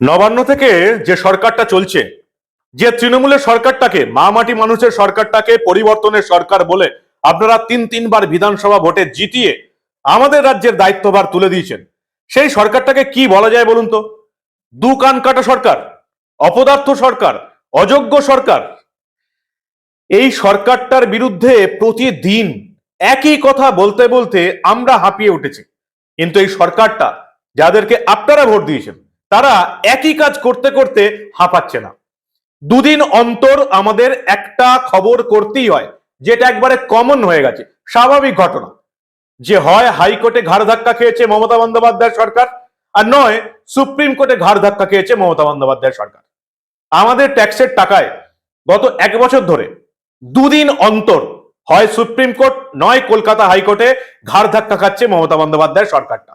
নবান্ন থেকে যে সরকারটা চলছে, যে তৃণমূলের সরকারটাকে মা মাটি মানুষের সরকারটাকে পরিবর্তনের সরকার বলে আপনারা তিন তিনবার বিধানসভা ভোটে জিতিয়ে আমাদের রাজ্যের দায়িত্বভার তুলে দিয়েছেন। সেই সরকারটাকে কি বলা যায় বলুন তো? দু কান কাটা সরকার, অপদার্থ সরকার, অযোগ্য সরকার। এই সরকারটার বিরুদ্ধে প্রতিদিন একই কথা বলতে বলতে আমরা হাঁপিয়ে উঠেছি। কিন্তু এই সরকারটা যাদেরকে আপনারা ভোট দিয়েছেন তারা একই কাজ করতে করতে হাঁপাচ্ছে না। দুদিন অন্তর আমাদের একটা খবর করতেই হয়, যেটা একবারে কমন হয়ে গেছে, স্বাভাবিক ঘটনা। যে হয়, হাইকোর্টে ঘাড় ধাক্কা খেয়েছে মমতা বন্দ্যোপাধ্যায় সরকার, আর নয়, সুপ্রিম কোর্টে ঘাড় ধাক্কা খেয়েছে মমতা বন্দ্যোপাধ্যায় সরকার। আমাদের ট্যাক্সের টাকায় গত এক বছর ধরে দুদিন অন্তর হয় সুপ্রিম কোর্ট, নয় কলকাতা হাইকোর্টে ঘাড় ধাক্কা খাচ্ছে মমতা বন্দ্যোপাধ্যায় সরকারটা।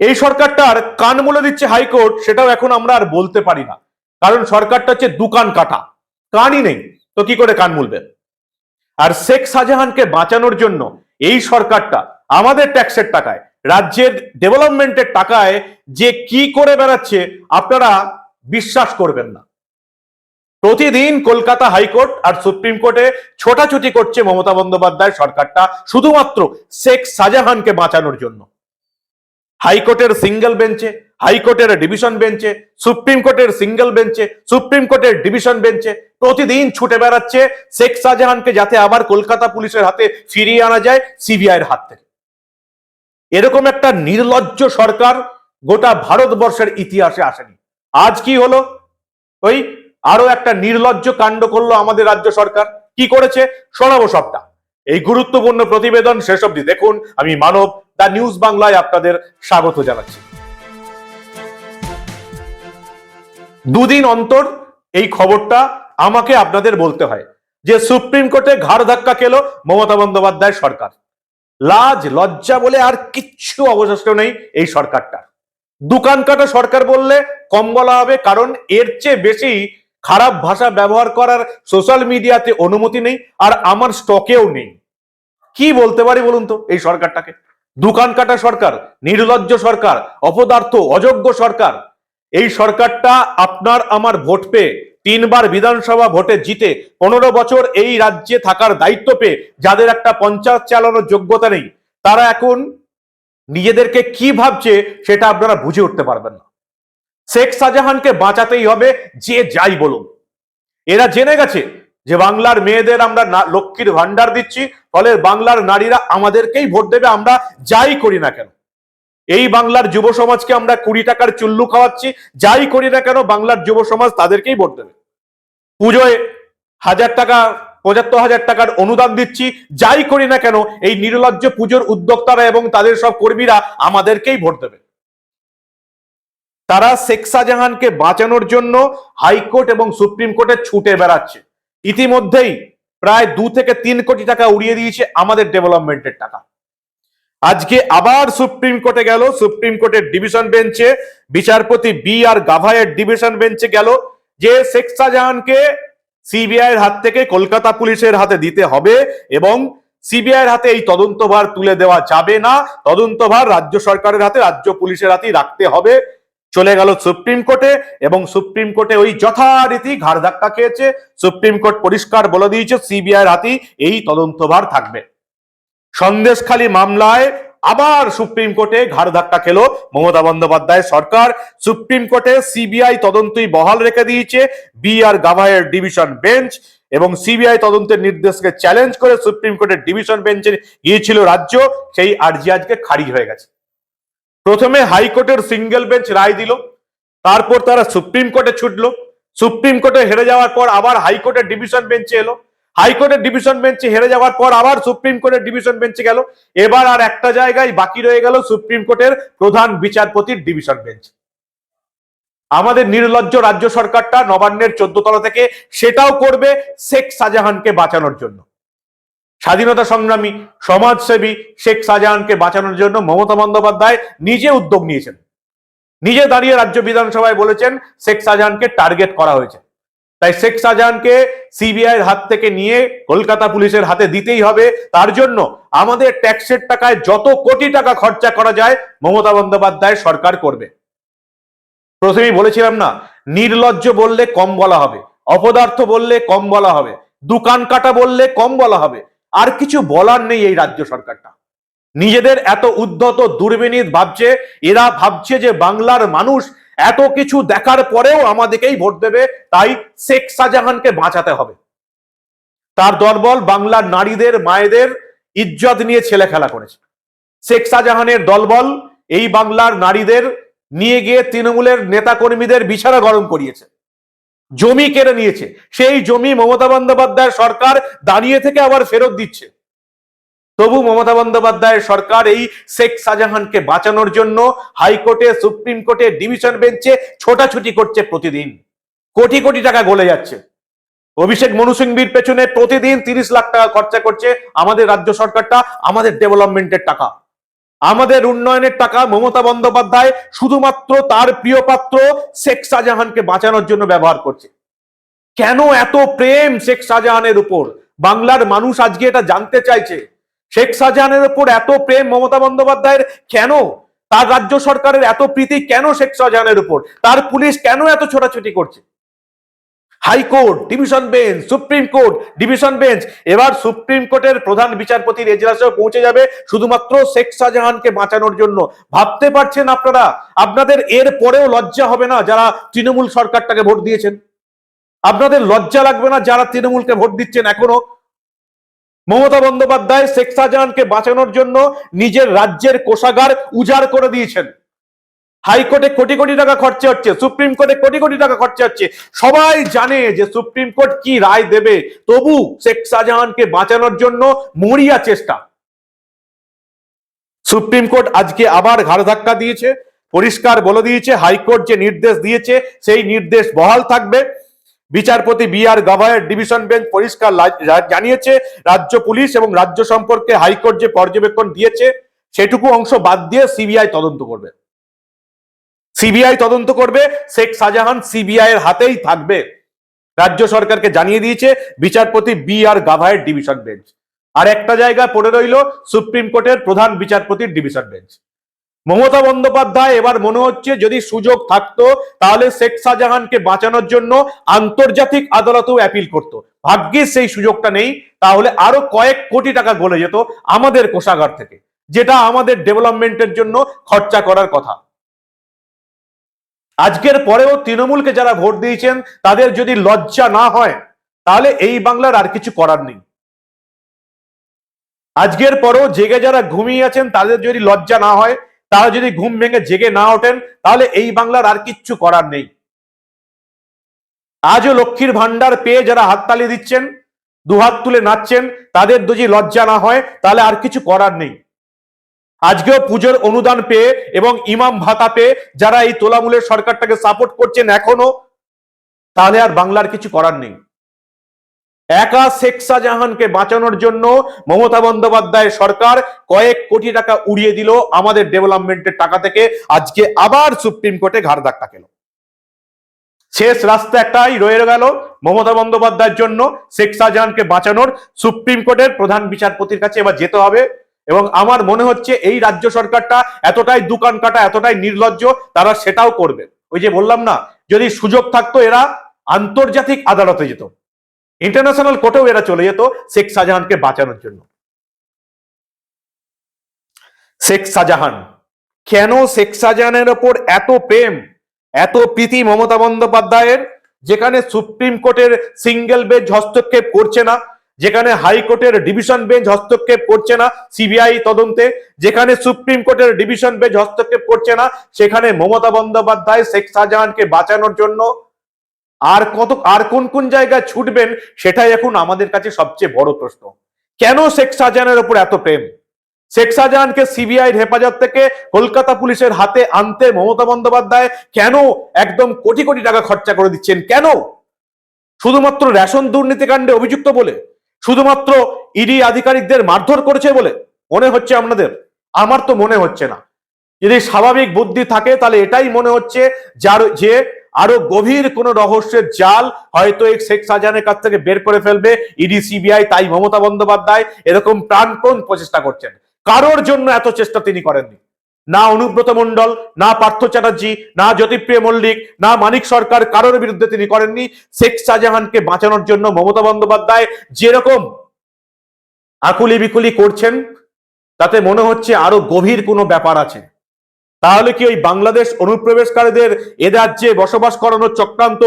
এই সরকারটার কান মুলে দিচ্ছে হাইকোর্ট, সেটাও এখন আমরা আর বলতে পারি না। কারণ সরকারটা হচ্ছে দুকান কাটা, কানই নেই। তো কি করে কান মুলবে? আর শেখ শাহজাহানকে বাঁচানোর জন্য এই সরকারটা আমাদের ট্যাক্সের টাকায়, রাজ্যের ডেভেলপমেন্টের টাকায় যে কি করে বেড়াচ্ছে, আপনারা বিশ্বাস করবেন না। প্রতিদিন কলকাতা হাইকোর্ট আর সুপ্রিম কোর্টে ছোটাছুটি করছে মমতা বন্দ্যোপাধ্যায় সরকারটা, শুধুমাত্র শেখ শাহজাহানকে বাঁচানোর জন্য। হাইকোর্টের সিঙ্গেল বেঞ্চে, হাইকোর্টের ডিভিশন বেঞ্চে, সুপ্রিম কোর্টের সিঙ্গেল বেঞ্চে, সুপ্রিম কোর্টের ডিভিশন বেঞ্চে প্রতিদিন ছুটে বেড়াচ্ছে শেখ শাহজাহানকে যাতে আবার কলকাতা পুলিশের হাতে ফিরিয়ে আনা যায় সিবিআইয়ের হাত থেকে। এরকম একটা নির্লজ্জ সরকার গোটা ভারতবর্ষের ইতিহাসে আসেনি। আজ কি হলো? ওই আরও একটা নির্লজ্জ কাণ্ড করল আমাদের রাজ্য সরকার। কি করেছে? শোনাবো সবটা। এই গুরুত্বপূর্ণ প্রতিবেদন শেষ অব্দি দেখুন। আমি মানব দা নিউজ বাংলায় আপনাদের স্বাগত জানাচ্ছি। দুদিন অন্তর এই খবরটা আমাকে আপনাদের বলতে হয় যে সুপ্রিম কোর্টে ঘাড় ধাক্কা খেল মমতা বন্দ্যোপাধ্যায় সরকার। লাজ, লজ্জা বলে আর কিচ্ছু অবশিষ্ট নেই এই সরকারটা দোকান কাটা সরকার বললে কম বলা হবে, কারণ এর চেয়ে বেশি খারাপ ভাষা ব্যবহার করার সোশ্যাল মিডিয়াতে অনুমতি নেই আর আমার স্টকেও নেই। কি বলতে পারি বলুন তো এই সরকারটাকে? দোকান কাটা সরকার, নির্লজ্জ সরকার, অপদার্থ, অযোগ্য সরকার। এই সরকারটা আপনার আমার ভোট পেয়ে, তিনবার বিধানসভা ভোটে জিতে, পনেরো বছর এই রাজ্যে থাকার দায়িত্ব পেয়ে যাদের একটা পঞ্চায়েত চালানোর যোগ্যতা নেই, তারা এখন নিজেদেরকে কি ভাবছে সেটা আপনারা বুঝে উঠতে পারবেন না। শেখ শাহজাহানকে বাঁচাতেই হবে, যে যাই বলুন। এরা জেনে গেছে যে বাংলার মেয়েদের আমরা লক্ষ্মীর ভান্ডার দিচ্ছি, ফলে বাংলার নারীরা আমাদেরকেই ভোট দেবে, আমরা যাই করি না কেন। এই বাংলার যুব সমাজকে আমরা কুড়ি টাকার চুল্লু খাওয়াচ্ছি, যাই করি না কেন, বাংলার যুব সমাজ তাদেরকেই ভোট দেবে। পুজোয় হাজার টাকা, পঁচাত্তর হাজার টাকার অনুদান দিচ্ছি, যাই করি না কেন, এই নির্লজ্জ পুজোর উদ্যোক্তারা এবং তাদের সব কর্মীরা আমাদেরকেই ভোট দেবে। তারা শেখ শাহজাহানকে বাঁচানোর জন্য হাইকোর্ট এবং সুপ্রিম কোর্টে ছুটে বেড়াচ্ছে। ইতিমধ্যেই প্রায় দু থেকে তিন কোটি টাকা উড়িয়ে দিয়েছে আমাদের ডেভেলপমেন্টের টাকা। আজকে আবার সুপ্রিম কোর্টে গেল, সুপ্রিম কোর্টের ডিভিশন বেঞ্চে বিচারপতি বি আর গাভাইয়ের ডিভিশন বেঞ্চে গেল যে শেখ শাহজাহানকে সিবিআই হাত থেকে কলকাতা পুলিশের হাতে দিতে হবে এবং সিবিআই হাতে এই তদন্তভার তুলে দেওয়া যাবে না। তদন্তভার রাজ্য সরকারের হাতে, রাজ্য পুলিশের হাতেই রাখতে হবে। চলে গেল সুপ্রিম কোর্টে এবং সুপ্রিম কোর্টে ওই যথারীতি ঘাড় ধাক্কা খেয়েছে। সুপ্রিম কোর্ট পরিষ্কার বলে দিয়েছে, সিবিআই হাতেই এই তদন্তভার থাকবে। সন্দেশখালী মামলায় আবার সুপ্রিম কোর্টে ঘাড় ধাক্কা খেলো মমতা বন্দ্যোপাধ্যায় সরকার। সুপ্রিম কোর্টে সিবিআই তদন্তই বহাল রেখে দিয়েছে। বি আর গাভাইয়ের ডিভিশন বেঞ্চ এবং সিবিআই তদন্তের নির্দেশকে চ্যালেঞ্জ করে সুপ্রিম কোর্টের ডিভিশন বেঞ্চে গিয়েছিল রাজ্য। সেই আর্জি আজকে খারিজ হয়ে গেছে। প্রথমে হাইকোর্টের সিঙ্গেল বেঞ্চ রায় দিল, তারপর তারা সুপ্রিম কোর্টে ছুটলো। সুপ্রিম কোর্টে হেরে যাওয়ার পর আবার হাইকোর্টের ডিভিশন বেঞ্চে এলো। হাইকোর্টের ডিভিশন বেঞ্চে হেরে যাওয়ার পর আবার সুপ্রিম কোর্টের ডিভিশন বেঞ্চে গেল। এবার আর একটা জায়গায় বাকি রয়ে গেল সুপ্রিম কোর্টের প্রধান বিচারপতির ডিভিশন বেঞ্চ। আমাদের নির্লজ্জ রাজ্য সরকারটা নবান্নের চোদ্দ তলা থেকে সেটাও করবে শেখ শাহজাহানকে বাঁচানোর জন্য। স্বাধীনতা সংগ্রামী, সমাজসেবী শেখ শাহজাহানকে বাঁচানোর জন্য মমতা বন্দ্যোপাধ্যায় নিজে উদ্যোগ নিয়েছেন। নিজে দাঁড়িয়ে রাজ্য বিধানসভায় বলেছেন শেখ শাহজাহানকে টার্গেট করা হয়েছে। তাই শেখ শাহজাহানকে সিবিআই এর হাত থেকে নিয়ে কলকাতা পুলিশের হাতে দিতেই হবে। তার জন্য আমাদের ট্যাক্সের টাকায় যত কোটি টাকা খরচা করা যায়, মমতা বন্দ্যোপাধ্যায় সরকার করবে। প্রথমেই বলেছিলাম না, নির্লজ্জ বললে কম বলা হবে, অপদার্থ বললে কম বলা হবে, দোকান কাটা বললে কম বলা হবে আর কিছু বলার নেই এই রাজ্য সরকারটা। নিজেদের এত উদ্ধত, দুর্বিনীত ভাবছে, এরা ভাবছে যে বাংলার মানুষ এত কিছু দেখার পরেও আমাদেরকেই ভোট দেবে, তাই শেখ শাহজাহানকে বাঁচাতে হবে। তার দলবল বাংলার নারীদের, মায়েদের ইজ্জত নিয়ে ছেলে খেলা করেছে। শেখ শাহজাহানের দলবল এই বাংলার নারীদের নিয়ে গিয়ে তৃণমূলের নেতা কর্মীদের বিছানা গরম করিয়েছে। জমি কেড়ে নিয়েছে। সেই জমি মমতা বন্দ্যোপাধ্যায়ের সরকার দাঁড়িয়ে থেকে আবার ফেরত দিচ্ছে। তবু মমতা বন্দ্যোপাধ্যায়ের সরকার এই শেখ শাহজাহানকে বাঁচানোর জন্য হাইকোর্টে, সুপ্রিম কোর্টে, ডিভিশন বেঞ্চে ছোটাছুটি করছে প্রতিদিন। কোটি কোটি টাকা গলে যাচ্ছে। অভিষেক মনু পেছনে প্রতিদিন তিরিশ লাখ টাকা খরচা করছে আমাদের রাজ্য সরকারটা, আমাদের ডেভেলপমেন্টের টাকা। আমাদের উন্নয়নের টাকা মমতা বন্দ্যোপাধ্যায় শুধুমাত্র তার প্রিয় পাত্র শেখ শাহজাহানকে বাঁচানোর জন্য ব্যবহার করছে। কেন এত প্রেম শেখ শাহজাহানের উপর? বাংলার মানুষ আজকে এটা জানতে চাইছে। শেখ শাহজাহানের উপর এত প্রেম মমতা বন্দ্যোপাধ্যায়ের কেন? তার রাজ্য সরকারের এত প্রীতি কেন শেখ শাহজাহানের উপর? তার পুলিশ কেন এত ছোটাছুটি করছে? High court division bench supreme court division bench এবার সুপ্রিম কোর্টের প্রধান বিচারপতির এজলাসেও পৌঁছে যাবে শুধুমাত্র শেখ শাহজাহানকে বাঁচানোর জন্য। ভাবতে পারছেন আপনারা? আপনাদের এর পরেও লজ্জা হবে না যারা তৃণমূল সরকারটাকে ভোট দিয়েছেন? আপনাদের লজ্জা লাগবে না যারা তৃণমূলকে ভোট দিচ্ছেন এখনও? মমতা বন্দ্যোপাধ্যায় শেখ শাহজাহানকে বাঁচানোর জন্য নিজের রাজ্যের কোষাগার উজাড় করে দিয়েছেন। হাইকোর্টে কোটি কোটি টাকা খরচা হচ্ছে সুপ্রিম কোর্টে কোটি কোটি টাকা খরচা হচ্ছে। সবাই জানে যে সুপ্রিম কোর্ট কি রায় দেবে। তবু শেখ শাহজাহানকে বাঁচানোর জন্য মরিয়া চেষ্টা। সুপ্রিম কোর্ট আজকে আবার ঘাড় ধাক্কা দিয়েছে, পরিষ্কার বলে দিয়েছে হাইকোর্ট যে নির্দেশ দিয়েছে, সেই নির্দেশ বহাল থাকবে। বিচারপতি বি আর গাভায়ের ডিভিশন বেঞ্চ পরিষ্কার জানিয়েছে, রাজ্য পুলিশ এবং রাজ্য সম্পর্কে হাইকোর্ট যে পর্যবেক্ষণ দিয়েছে, সেটুকু অংশ বাদ দিয়ে সিবিআই তদন্ত করবে। সিবিআই তদন্ত করবে, শেখ শাহজাহান সিবিআই এর হাতেই থাকবে। রাজ্য সরকারকে জানিয়ে দিয়েছে বিচারপতি বি আর গাভায়ের ডিভিশন বেঞ্চ। আর একটা জায়গায় পড়ে রইল সুপ্রিম কোর্টের প্রধান বিচারপতির ডিভিশন বেঞ্চ। মমতা বন্দ্যোপাধ্যায়, এবার মনে হচ্ছে যদি সুযোগ থাকতো, তাহলে শেখ শাহজাহানকে বাঁচানোর জন্য আন্তর্জাতিক আদালতেও অ্যাপিল করত। ভাগ্যে সেই সুযোগটা নেই, তাহলে আরও কয়েক কোটি টাকা গলে যেত আমাদের কোষাগার থেকে, যেটা আমাদের ডেভেলপমেন্টের জন্য খরচা করার কথা। আজকের পরেও তৃণমূলকে যারা ভোট দিয়েছেন, তাদের যদি লজ্জা না হয়, তাহলে এই বাংলার আর কিছু করার নেই। আজকের পরেও জেগে যারা ঘুমিয়ে আছেন, তাদের যদি লজ্জা না হয়, তারা যদি ঘুম ভেঙে জেগে না ওঠেন, তাহলে এই বাংলার আর কিচ্ছু করার নেই। আজও লক্ষ্মীর ভান্ডার পেয়ে যারা হাততালি দিচ্ছেন, দুহাত তুলে নাচছেন, তাদের যদি লজ্জা না হয়, তাহলে আর কিছু করার নেই। আজকেও পুজোর অনুদান পেয়ে এবং ইমাম ভাতা পেয়ে যারা এই তোলামূলের সরকারটাকে সাপোর্ট করছেন এখনও, তাহলে আর বাংলার কিছু করার নেই। একা শেখ শাহজাহানকে বাঁচানোর জন্য মমতা বন্দ্যোপাধ্যায় সরকার কয়েক কোটি টাকা উড়িয়ে দিল আমাদের ডেভেলপমেন্টের টাকা থেকে। আজকে আবার সুপ্রিম কোর্টে ঘাড় ধাক্কা খেল। শেষ রাস্তা একটাই রয়ে গেল মমতা বন্দ্যোপাধ্যায়ের জন্য শেখ শাহজাহানকে বাঁচানোর। সুপ্রিম কোর্টের প্রধান বিচারপতির কাছে এবার যেতে হবে। এবং আমার মনে হচ্ছে এই রাজ্য সরকারটা এতটাই দোকান কাটা, এতটাই নির্লজ্জ, তারা সেটাও করবে। ওই যে বললাম না, যদি সুযোগ থাকতো এরা আন্তর্জাতিক আদালতে যেত। ইন্টারন্যাশনাল কোর্টেও এরা চলে যেত শেখ শাহজাহানকে বাঁচানোর জন্য। শেখ শাহজাহান, কেন শেখ শাহজাহানের ওপর এত প্রেম, এত প্রীতি মমতা বন্দ্যোপাধ্যায়ের, যেখানে সুপ্রিম কোর্টের সিঙ্গেল বেঞ্চ হস্তক্ষেপ করছে না যেখানে হাইকোর্টের ডিভিশন বেঞ্চ হস্তক্ষেপ করছে না, সিবিআই তদন্তে, যেখানে সুপ্রিম কোর্টের ডিভিশন বেঞ্চ হস্তক্ষেপ করছে না, সেখানে মমতা বন্দ্যোপাধ্যায়, শেখ শাহজাহানকে বাঁচানোর জন্য আর কত, আর কোন কোন জায়গায় ছুটবেন সেটাই এখন আমাদের কাছে সবচেয়ে বড় প্রশ্ন। কেন শেখ শাহজাহানের উপর এত প্রেম? শেখ শাহজাহানকে সিবিআই হেফাজত থেকে কলকাতা পুলিশের হাতে আনতে মমতা বন্দ্যোপাধ্যায় কেন একদম কোটি কোটি টাকা খরচা করে দিচ্ছেন? কেন? শুধুমাত্র রেশন দুর্নীতিকাণ্ডে অভিযুক্ত বলে? শুধুমাত্র ইডি আধিকারিকদের মারধর করেছে বলে মনে হচ্ছে আপনাদের? আমার তো মনে হচ্ছে না। যদি স্বাভাবিক বুদ্ধি থাকে, তাহলে এটাই মনে হচ্ছে যার যে আরও গভীর কোন রহস্যের জাল হয়তো এই শেখ শাহজাহানের কাছ থেকে বের করে ফেলবে, ইডি, সিবিআই, তাই মমতা বন্দ্যোপাধ্যায়, এরকম প্রাণপণ প্রচেষ্টা করছেন। কারোর জন্য এত চেষ্টা তিনি করেননি। না অনুব্রত মণ্ডল, না পার্থ চ্যাটার্জি, না জ্যোতিপ্রিয় মল্লিক, না মানিক সরকার কারোর বিরুদ্ধে তিনি করেননি। শেখ শাহজাহানকে বাঁচানোর জন্য মমতা বন্দ্যোপাধ্যায় যেরকম আকুলি বিকুলি করছেন, তাতে মনে হচ্ছে আরও গভীর কোনো ব্যাপার আছে। তাহলে কি ওই বাংলাদেশ অনুপ্রবেশকারীদের এ রাজ্যে বসবাস করানোর চক্রান্ত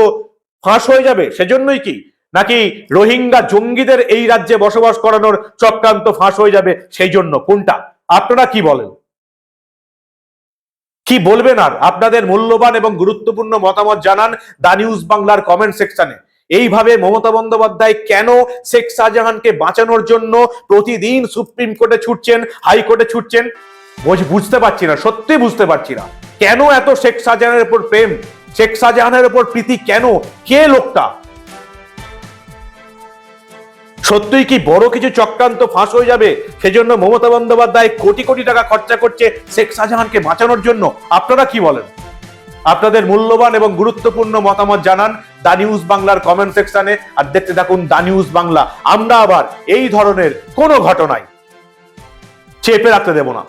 ফাঁস হয়ে যাবে? সেজন্যই কি? নাকি রোহিঙ্গা জঙ্গিদের এই রাজ্যে বসবাস করানোর চক্রান্ত ফাঁস হয়ে যাবে? সেই জন্য কোনটা? আপনারা কি বলেন? কি বলবেন আর? আপনাদের মূল্যবান এবং গুরুত্বপূর্ণ মতামত জানান দা নিউজ বাংলার কমেন্ট সেকশনে। এইভাবে মমতা বন্দ্যোপাধ্যায় কেন শেখ শাহজাহানকে বাঁচানোর জন্য প্রতিদিন সুপ্রিম কোর্টে ছুটছেন, হাইকোর্টে ছুটছেন? বুঝ- বুঝতে পারছি না, সত্যি বুঝতে পারছি না। কেন এত শেখ শাহজাহানের উপর প্রেম? শেখ শাহজাহানের উপর প্রীতি কেন? কে লোকটা? সত্যিই কি বড় কিছু চক্রান্ত ফাঁস হয়ে যাবে? সেজন্য মমতা বন্দ্যোপাধ্যায় কোটি কোটি টাকা খরচা করছে শেখ শাহজাহানকে বাঁচানোর জন্য। আপনারা কি বলেন? আপনাদের মূল্যবান এবং গুরুত্বপূর্ণ মতামত জানান দা নিউজ বাংলার কমেন্ট সেকশনে আর দেখতে থাকুন দা নিউজ বাংলা। আমরা আবার এই ধরনের কোনো ঘটনায় চেপে রাখতে দেব না।